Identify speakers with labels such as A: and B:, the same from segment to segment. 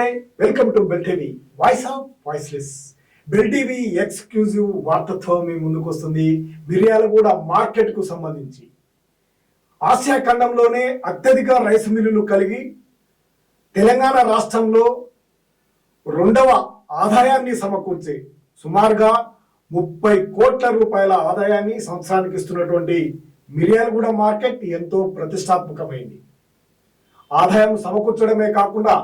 A: నమస్తే welcome to bell TV voice of voiceless bell TV exclusive వార్తతో మీ ముందుకు వస్తుంది. మిర్యాలగూడ మార్కెట్కు సంబంధించి. ఆసియా ఖండంలోనే అత్యధిక రైస్ మిల్లులు కలిగి తెలంగాణ రాష్ట్రంలో రెండవ ఆదాయాన్ని సమకూర్చే సుమారుగా ముప్పై కోట్ల రూపాయల ఆదాయాన్ని సంవత్సరానికి ఇస్తున్నటువంటి మిర్యాలగూడ మార్కెట్ ఎంతో ప్రతిష్టాత్మకమైంది. ఆదాయం సమకూర్చడమే కాకుండా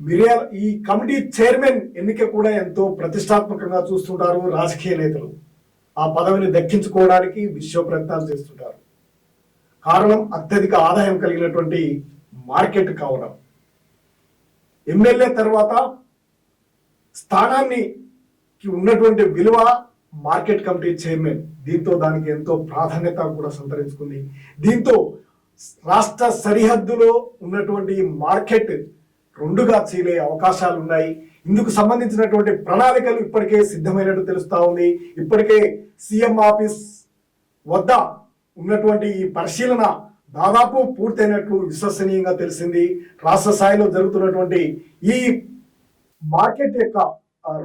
A: మిర్యాల ఈ కమిటీ చైర్మన్ ఎన్నిక కూడా ఎంతో ప్రతిష్టాత్మకంగా చూస్తుంటారు రాజకీయ నేతలు. ఆ పదవిని దక్కించుకోవడానికి విశ్వ ప్రయత్నాలు చేస్తుంటారు. కారణం అత్యధిక ఆదాయం కలిగినటువంటి మార్కెట్ కావడం. ఎమ్మెల్యే తర్వాత స్థానాన్ని ఉన్నటువంటి విలువ మార్కెట్ కమిటీ చైర్మన్. దీంతో దానికి ఎంతో ప్రాధాన్యత కూడా సంతరించుకుంది. దీంతో రాష్ట్ర సరిహద్దులో ఉన్నటువంటి మార్కెట్ రెండుగా చీలే అవకాశాలు ఉన్నాయి ఇందుకు సంబంధించినటువంటి ప్రణాళికలు ఇప్పటికే సిద్ధమైనట్టు తెలుస్తా ఉంది. ఇప్పటికే సీఎం ఆఫీస్ వద్ద ఉన్నటువంటి ఈ పరిశీలన దాదాపు పూర్తయినట్లు విశ్వసనీయంగా తెలిసింది. రాష్ట్ర స్థాయిలో జరుగుతున్నటువంటి ఈ మార్కెట్ యొక్క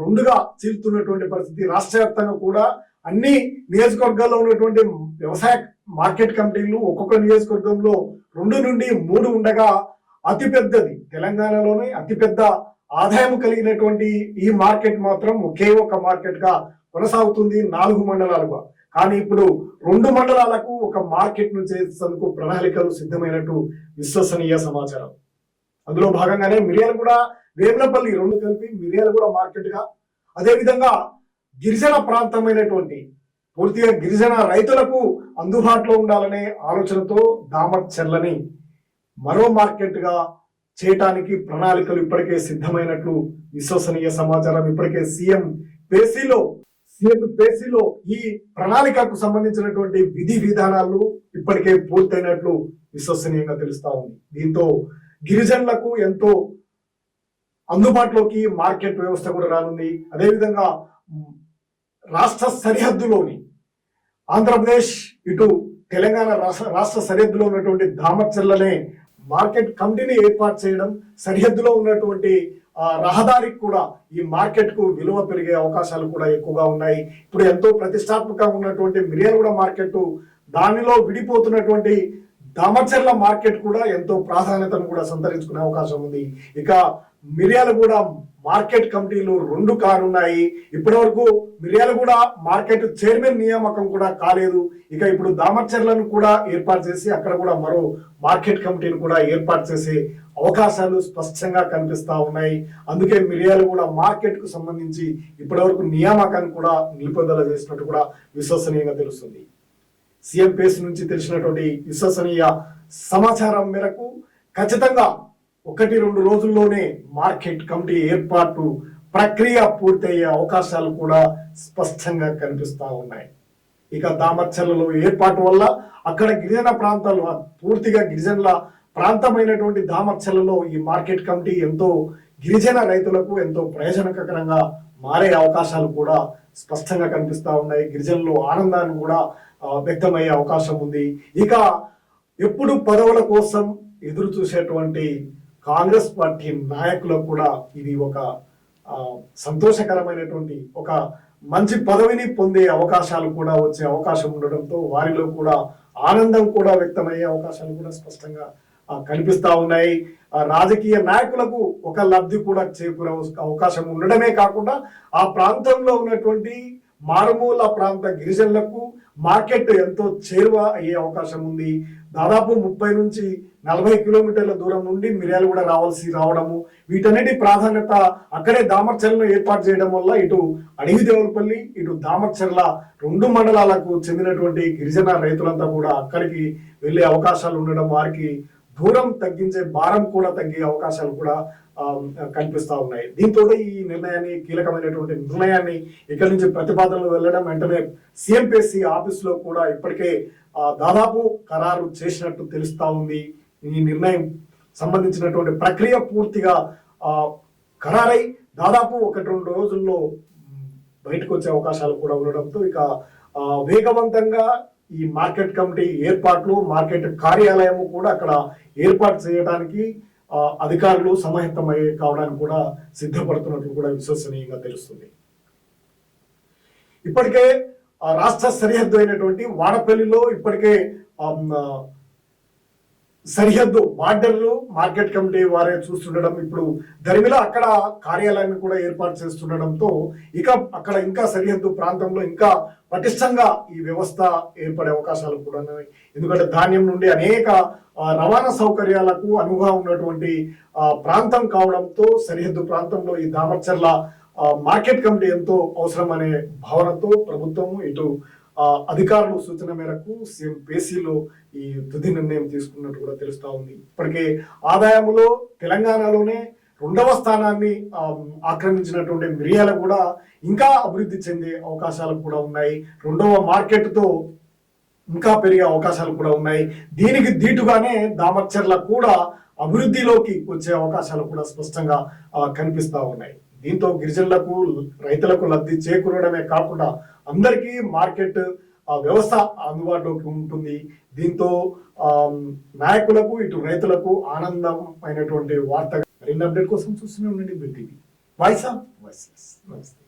A: రెండుగా చీలుతున్నటువంటి పరిస్థితి రాష్ట్ర వ్యాప్తంగా కూడా అన్ని నియోజకవర్గాల్లో ఉన్నటువంటి వ్యవసాయ మార్కెట్ కమిటీలు ఒక్కొక్క నియోజకవర్గంలో రెండు నుండి మూడు ఉండగా అతిపెద్దది. తెలంగాణలోనే అతిపెద్ద ఆదాయం కలిగినటువంటి ఈ మార్కెట్ మాత్రం ఒకే ఒక మార్కెట్గా కొనసాగుతుంది నాలుగు మండలాలుగా. కానీ ఇప్పుడు రెండు మండలాలకు ఒక మార్కెట్ను చేసేందుకు ప్రణాళికలు సిద్ధమైనట్టు విశ్వసనీయ సమాచారం. అందులో భాగంగానే మిరియాలు కూడా వేములపల్లి రెండు కలిపి మిరియాలు కూడా మార్కెట్గా గిరిజన ప్రాంతమైనటువంటి పూర్తిగా గిరిజన రైతులకు అందుబాటులో ఉండాలనే ఆలోచనతో దామర్చెర్లని మరో మార్కెట్గా చేయటానికి ప్రణాళికలు ఇప్పటికే సిద్ధమైనట్లు విశ్వసనీయ సమాచారం ఇప్పటికే సీఎం పేసీలో సీఎం పేసీలో ఈ ప్రణాళికకు సంబంధించినటువంటి విధి విధానాలు ఇప్పటికే పూర్తయినట్లు విశ్వసనీయంగా తెలుస్తా ఉంది. దీంతో గిరిజనులకు ఎంతో అందుబాటులోకి మార్కెట్ వ్యవస్థ కూడా రానుంది. అదేవిధంగా రాష్ట్ర సరిహద్దులోని ఆంధ్రప్రదేశ్ ఇటు తెలంగాణ రాష్ట్ర రాష్ట్ర సరిహద్దులో ఉన్నటువంటి దామచర్లనే మార్కెట్ కమిటీని ఏర్పాటు చేయడం సరిహద్దులో ఉన్నటువంటి రహదారికి కూడా ఈ మార్కెట్కు విలువ పెరిగే అవకాశాలు కూడా ఎక్కువగా ఉన్నాయి. ఇప్పుడు ఎంతో ప్రతిష్టాత్మకంగా ఉన్నటువంటి మిర్యాలగూడ మార్కెట్ దానిలో విడిపోతున్నటువంటి దామచర్ల మార్కెట్ కూడా ఎంతో ప్రాధాన్యతను కూడా సంతరించుకునే అవకాశం ఉంది. ఇక మిర్యాలగూడ మార్కెట్ కమిటీలు రెండు కానున్నాయి. ఇప్పటి వరకు మిర్యాలగూడ మార్కెట్ చైర్మన్ నియామకం కూడా కాలేదు. ఇక ఇప్పుడు దామచర్లను కూడా ఏర్పాటు చేసి అక్కడ కూడా మరో మార్కెట్ కమిటీని కూడా ఏర్పాటు చేసే అవకాశాలు స్పష్టంగా కనిపిస్తా ఉన్నాయి. అందుకే మిర్యాలగూడ మార్కెట్కు సంబంధించి ఇప్పటివరకు నియామకాన్ని కూడా నిలుపుదల చేసినట్టు కూడా విశ్వసనీయంగా తెలుస్తుంది. సీఎం పేస్ నుంచి తెలిసినటువంటి విశ్వసనీయ సమాచారం మేరకు ఖచ్చితంగా ఒకటి రెండు రోజుల్లోనే మార్కెట్ కమిటీ ఏర్పాటు ప్రక్రియ పూర్తయ్యే అవకాశాలు కూడా స్పష్టంగా కనిపిస్తూ ఉన్నాయి. ఇక దామర్చర్లలో ఏర్పాటు వల్ల అక్కడ గిరిజన ప్రాంతాలు పూర్తిగా గిరిజనుల ప్రాంతమైనటువంటి దామర్చర్లలో ఈ మార్కెట్ కమిటీ ఎంతో గిరిజన రైతులకు ఎంతో ప్రయోజనకరంగా మారే అవకాశాలు కూడా స్పష్టంగా కనిపిస్తా ఉన్నాయి. గిరిజనులు ఆనందాన్ని కూడా వ్యక్తమయ్యే అవకాశం ఉంది. ఇక ఎప్పుడు పదవుల కోసం ఎదురు చూసేటువంటి కాంగ్రెస్ పార్టీ నాయకులకు కూడా ఇది ఒక సంతోషకరమైనటువంటి ఒక మంచి పదవిని పొందే అవకాశాలు కూడా వచ్చే అవకాశం ఉండడంతో వారిలో కూడా ఆనందం కూడా వ్యక్తమయ్యే అవకాశాలు కూడా స్పష్టంగా కనిపిస్తూ కనిపిస్తా ఉన్నాయి. ఆ, రాజకీయ నాయకులకు ఒక లబ్ధి కూడా చేకూరే అవకాశం ఉండడమే కాకుండా ఆ ప్రాంతంలో ఉన్నటువంటి మారుమూల ప్రాంత గిరిజనులకు మార్కెట్ ఎంతో చేరువ అయ్యే అవకాశం ఉంది. దాదాపు ముప్పై నుంచి నలభై కిలోమీటర్ల దూరం నుండి మిర్యాలు కూడా రావాల్సి రావడము వీటన్నిటి ప్రాధాన్యత అక్కడే దామర్చర్లను ఏర్పాటు చేయడం వల్ల ఇటు అడవి దేవులపల్లి ఇటు దామర్చర్ల రెండు మండలాలకు చెందినటువంటి గిరిజన రైతులంతా కూడా అక్కడికి వెళ్ళే అవకాశాలు ఉండడం వారికి దూరం తగ్గించే భారం కూడా తగ్గే అవకాశాలు కూడా కనిపిస్తూ ఉన్నాయి. దీంతో ఈ నిర్ణయాన్ని కీలకమైనటువంటి నిర్ణయాన్ని ఇక్కడి నుంచి ప్రతిపాదనలు వెళ్ళడం వెంటనే సిఎంపిఎస్సి ఆఫీస్లో కూడా ఇప్పటికే దాదాపు ఖరారు చేసినట్టు తెలుస్తూ ఉంది. ఈ నిర్ణయం సంబంధించినటువంటి ప్రక్రియ పూర్తిగా ఖరారై దాదాపు ఒకటి రెండు రోజుల్లో బయటకు వచ్చే అవకాశాలు కూడా ఉండడంతో ఇక వేగవంతంగా ఈ మార్కెట్ కమిటీ ఏర్పాట్లు మార్కెట్ కార్యాలయం కూడా అక్కడ ఏర్పాటు చేయడానికి ఆ, అధికారులు సమాహితమై కావడానికి కూడా సిద్ధపడుతున్నట్లు కూడా విశ్వసనీయంగా తెలుస్తుంది. ఇప్పటికే రాష్ట్ర సరిహద్దు అయినటువంటి వాడపల్లిలో ఇప్పటికే సరిహద్దు బార్డర్లు మార్కెట్ కమిటీ వారే చూస్తుండడం ఇప్పుడు దరిమిలో అక్కడ కార్యాలయాన్ని కూడా ఏర్పాటు చేస్తుండడంతో ఇక అక్కడ ఇంకా సరిహద్దు ప్రాంతంలో ఇంకా పటిష్టంగా ఈ వ్యవస్థ ఏర్పడే అవకాశాలు కూడా ఉన్నాయి. ఎందుకంటే ధాన్యం నుండి అనేక రవాణా సౌకర్యాలకు అనువుగా ఉన్నటువంటి ప్రాంతం కావడంతో సరిహద్దు ప్రాంతంలో ఈ దామర్చర్ల మార్కెట్ కమిటీ ఎంతో అవసరం అనే భావనతో ప్రభుత్వం ఇటు అధికారులు సూచన మేరకు సీఎం పేసీలో ఈ తుది నిర్ణయం తీసుకున్నట్టు కూడా తెలుస్తా ఉంది. ఇప్పటికే ఆదాయంలో తెలంగాణలోనే రెండవ స్థానాన్ని ఆక్రమించినటువంటి మిరియాల కూడా ఇంకా అభివృద్ధి చెందే అవకాశాలు కూడా ఉన్నాయి. రెండవ మార్కెట్తో ఇంకా పెరిగే అవకాశాలు కూడా ఉన్నాయి. దీనికి దీటుగానే దామర్చర్ల కూడా అభివృద్ధిలోకి వచ్చే అవకాశాలు కూడా స్పష్టంగా కనిపిస్తూ ఉన్నాయి. దీంతో గిరిజనులకు రైతులకు లబ్ధి చేకూరడమే కాకుండా అందరికీ మార్కెట్ వ్యవస్థ అందుబాటులోకి ఉంటుంది. దీంతో ఆ, నాయకులకు ఇటు రైతులకు ఆనందమైనటువంటి వార్త. మరిన్ని అప్డేట్ కోసం చూస్తూనే ఉండండి big TV. Voice of voice నమస్తే.